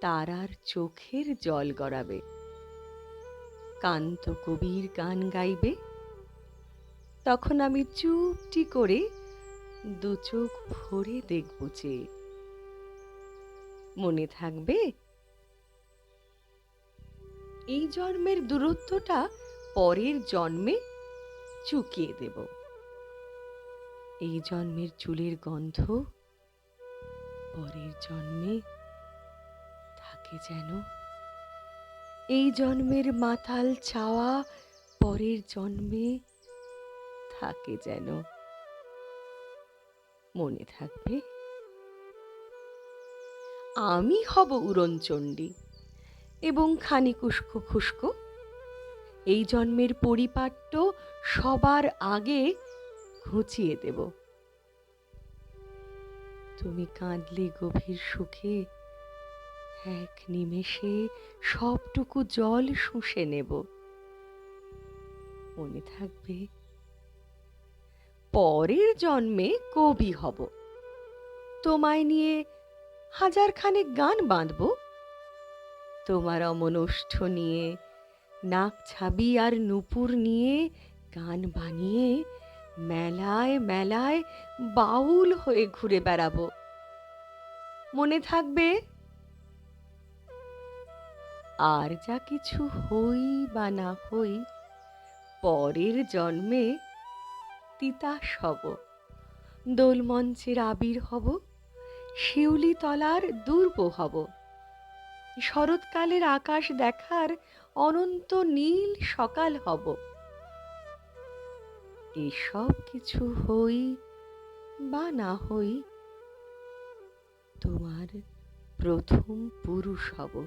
তারার চোখের জল গড়াবে। কান্ত কবির গান গাইবে। তখন আমি চুপটি করে দু চোখ ভরে দেখব যে, মনে থাকবে, এই জন্মের দূরত্বটা পরের জন্মে চুকিয়ে দেব। এই জন্মের চুলের গন্ধ পরের জন্মে থাকে যেন। এই জন্মের মাতাল চাওয়া পরের জন্মে থাকে যেন। মনে থাকবে, আমি হব উড়নচণ্ডী এবং খানি কুস্কো খুস্কো এই জন্মের পরিপাট্য সবার আগে ঘুচিয়ে দেব। তুমি কাঁদলে গভীর সুখে এক নিমেষে সবটুকু জল শুষে নেব। মনে থাকবে, পরের জন্মে কবি হব। তোমায় নিয়ে হাজার খানেক গান বাঁধব। তোমার অমনষ্ঠ নিয়ে, নাক ছাবি আর নুপুর নিয়ে, গান বানিয়ে মেলায় মেলায় বাউল হয়ে ঘুরে বেড়াবো। মনে থাকবে আর যা কিছু হই বা না হই, পরের জন্মে তিতাস হব দোলমঞ্চের আবির হব, শিউলি তলার দুর্ব হব। শরৎকালের আকাশ দেখার অনন্ত নীল সকাল হব। এসব কিছু হই বা না হই, তোমার প্রথম পুরুষ হব।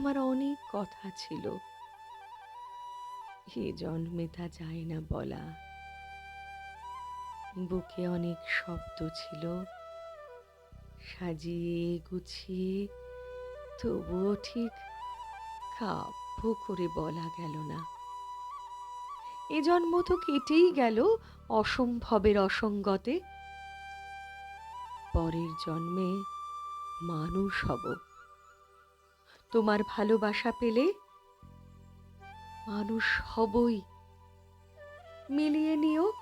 আমার অনেক কথা ছিল। এ জন্মে তা যায় না বলা। বুকে অনেক শব্দ ছিল। সাজিয়ে গুছিয়ে তবুও ঠিক কাব্য করে বলা গেল না। এ জন্ম তো কেটেই গেল অসম্ভবের অসঙ্গতে। পরের জন্মে মানুষ হব। তোমার ভালোবাসা পেলে মানুষ হবই। মিলিয়ে নিও।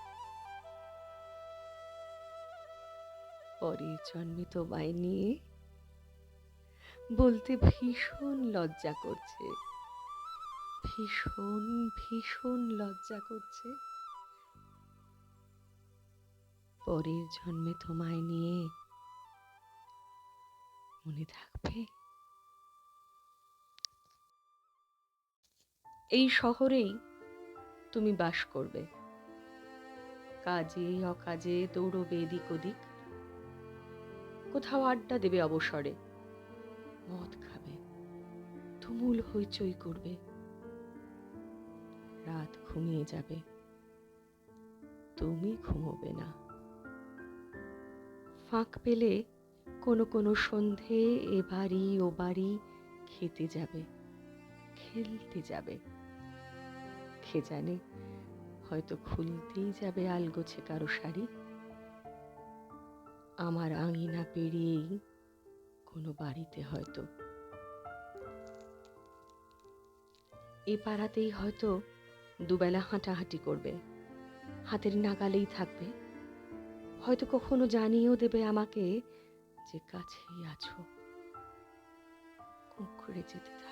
পরের জন্মে তোমায় নিয়ে বলতে ভীষণ লজ্জা করছে। ভীষণ ভীষণ লজ্জা করছে। পরের জন্মে তোমায় নিয়ে মনে থাকবে? এই শহরেই তুমি বাস করবে। কাজে, অকাজে, দৌড়বে, এদিক ওদিক। কোথাও আড্ডা দেবে অবসরে। মদ খাবে। তুমুল হইচই করবে। রাত ঘুমিয়ে যাবে। তুমি ঘুমোবে না। ফাঁক পেলে কোনো কোনো সন্ধে এ বাড়ি, ও বাড়ি খেতে যাবে। খেলতে যাবে। কে জানে হয়তো খুলতেই যাবে আলগোছে কারও শাড়ি। আমার আঙিনা পেরিয়েই কোনো বাড়িতে হয়তো। এ পাড়াতেই হয়তো দুবেলা হাঁটাহাঁটি করবে। হাতের নাগালেই থাকবে। হয়তো কখনো জানিয়েও দেবে আমাকে যে কাছেই আছো। মুখড়ে যেতে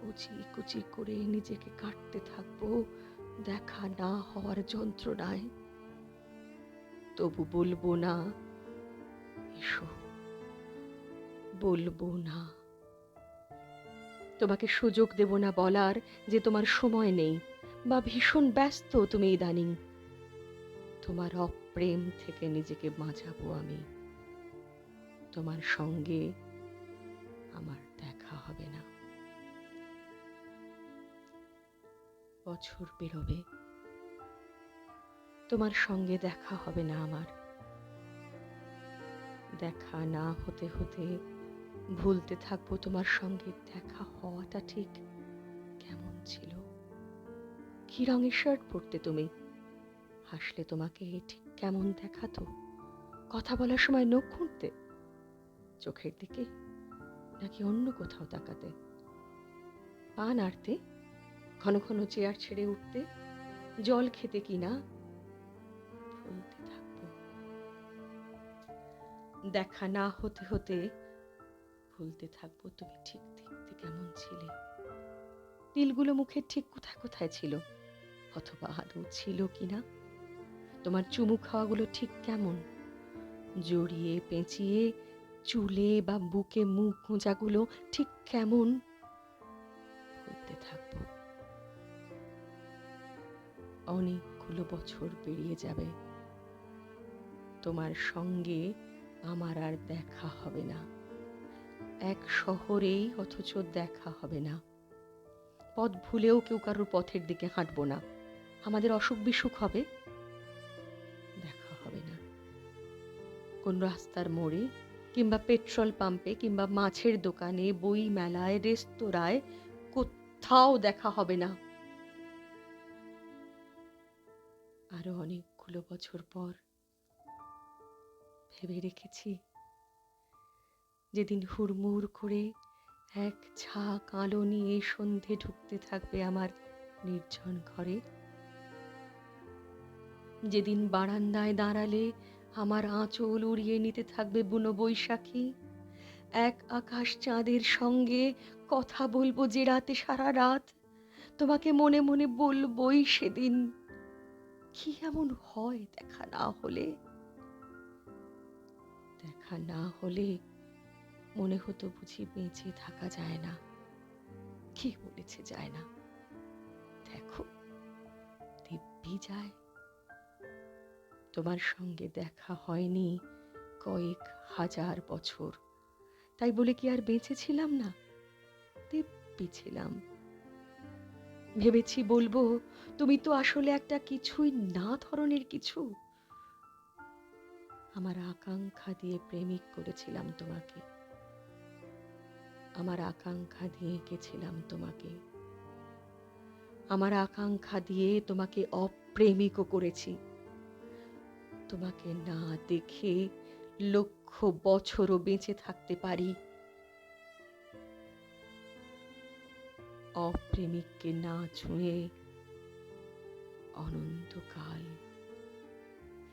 কুচি কুচি করে নিজেকে কাটতে থাকব। দেখা না হওয়ার যন্ত্রণায়। তবু বলব না, এসো। বলব না। তোমাকে সুযোগ দেব না বলার যে তোমার সময় নেই, বা ভীষণ ব্যস্ত তুমি ইদানিং। তোমার অপ্রেম থেকে নিজেকে বাঁচাবো আমি। তোমার সঙ্গে আমার দেখা হবে না। বছর বেরোবে। তোমার সঙ্গে দেখা হবে না আমার। দেখা না হতে হতে ভুলতে থাকব তোমার সঙ্গে। দেখা হওয়াটা ঠিক কেমন ছিল? কি রঙের শার্ট পরতে তুমি? হাসলে তোমাকে ঠিক কেমন দেখাতো? কথা বলার সময় নখ খুঁড়তে? চোখের দিকে নাকি অন্য কোথাও তাকাতে? পা নাড়তে? ঘন ঘন চেয়ার ছেড়ে উঠতে জল খেতে কিনা দেখা না হতে হতে ভুলতে থাকব। তুমি ঠিক দেখতে কেমন ছিলে? তিলগুলো মুখের ঠিক কোথায় কোথায় ছিল? অথবা আদৌ ছিল কিনা? তোমার চুমু খাওয়াগুলো ঠিক কেমন? জড়িয়ে পেঁচিয়ে চুলে বা বুকে মুখ গোঁজাগুলো ঠিক কেমন? ভুলতে থাকব। অনেকগুলো বছর পেরিয়ে যাবে। তোমার সঙ্গে আমার আর দেখা হবে না। এক শহরেই অথচ দেখা হবে না। পথ ভুলেও কেউ কারোর পথের দিকে হাঁটবো না। আমাদের অসুখ বিসুখ হবে। দেখা হবে না। কোন রাস্তার মোড়ে কিংবা পেট্রোল পাম্পে কিংবা মাছের দোকানে বই মেলায় রেস্তোরাঁয় কোথাও দেখা হবে না। আরও অনেকগুলো বছর পর ভেবে রেখেছি যেদিন হুড়মুড় করে এক ঝাঁক আলো নিয়ে সন্ধে ঢুকতে থাকবে আমার নির্জন ঘরে। যেদিন বারান্দায় দাঁড়ালে আমার আঁচল উড়িয়ে নিতে থাকবে বুনো বৈশাখী, এক আকাশ চাঁদের সঙ্গে কথা বলব যে রাতে সারা রাত তোমাকে মনে মনে বলবই সেদিন। কি এমন হয় দেখা না হলে? দেখা না হলে মনে হতো বুঝি বেঁচে থাকা যায় না। কি বলেছে যায় না? দেখো, দিব্যি যায়। তোমার সঙ্গে দেখা হয়নি কয়েক হাজার বছর। তাই বলে কি আর বেঁচে ছিলাম না? দিব্যি ছিলাম। ভেবেছি বলব, তুমি তো আসলে একটা কিছুই না ধরনের কিছু। আমার আকাঙ্ক্ষা দিয়ে প্রেমিক করেছিলাম তোমাকে। আমার আকাঙ্ক্ষা দিয়ে এঁকেছিলাম তোমাকে। আমার আকাঙ্ক্ষা দিয়ে তোমাকে অপ্রেমিকও করেছি। তোমাকে না দেখে লক্ষ বছরও বেঁচে থাকতে পারি। অপ্রেমিককে না ছুঁয়ে অনন্তকাল।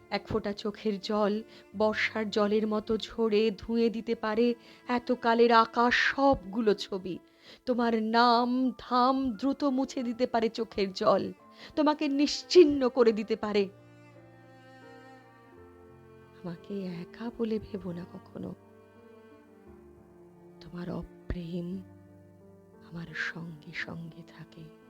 এক ফোঁটা চোখের জল বর্ষার জলের মতো ঝরে ধুয়ে দিতে পারে এতকালের আকাশ সবগুলো ছবি। তোমার নাম ধাম দ্রুত মুছে দিতে পারে চোখের জল। তোমাকে নিশ্চিন্ন করে দিতে পারে। আমাকে একা বলে ভেবো না কখনো। তোমার অপ্রেম আমার সঙ্গে সঙ্গে থাকে।